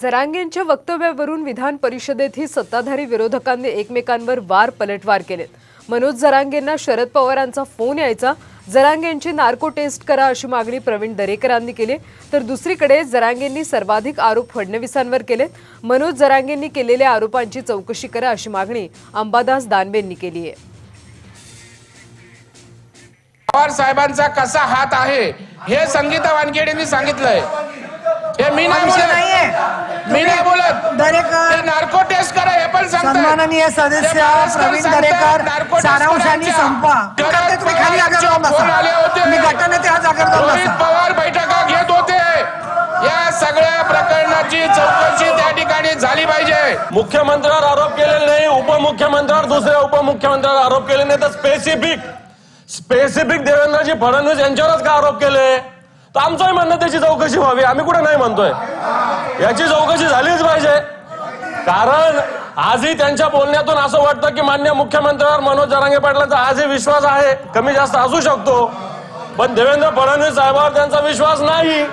जरांगेंच्या वक्तव्यावरून विधान परिषदेतही सत्ताधारी विरोधकांनी एकमेकांवर वार पलटवार केलेत. मनोज जरांगेंना शरद पवारांचा फोन यायचा. जरांगेंची नार्को टेस्ट करा अशी मागणी प्रवीण दरेकरांनी केली. तर दुसरीकडे जरांगेंनी सर्वाधिक आरोप फडणवीसांवर केलेत. मनोज जरांगेंनी केलेल्या आरोपांची चौकशी करा अशी मागणी अंबादास दानवेंनी केली आहे. पवार साहेबांचा कसा हात आहे हे संगीता वानखेडेंनी सांगितलंय. हे मी नाही विषय बोलत नाहीये मी नाही बोलत दरेकर ते नार्को टेस्ट करा हे सन्माननीय सदस्य प्रवीण दरेकर टेस्ट सारांशाने. संपा शरद ते तुम्ही खाली जागेवर जाऊन पवारांचे फोन आले बसा होते. तुम्ही गटाने त्या जागेवर जाऊन बसा. पवार बैठका घेत होते. या सगळ्या प्रकरणाची चौकशी त्या ठिकाणी झाली पाहिजे. मुख्यमंत्र्यावर आरोप केलेले नाही उपमुख्यमंत्र्यावर दुसऱ्या उपमुख्यमंत्र्यावर आरोप केले नाही. तर स्पेसिफिक स्पेसिफिक देवेंद्रजी फडणवीस यांच्यावरच का आरोप केले? तर आमचंही म्हणणं त्याची चौकशी व्हावी. आम्ही कुठे नाही म्हणतोय. याची चौकशी झालीच पाहिजे. कारण आजही त्यांच्या बोलण्यातून असं वाटतं की मान्य मुख्यमंत्र्यावर मनोज जरांगे पाटलांचा आजही विश्वास आहे. कमी जास्त असू शकतो. पण देवेंद्र फडणवीस साहेबांवर त्यांचा विश्वास नाही.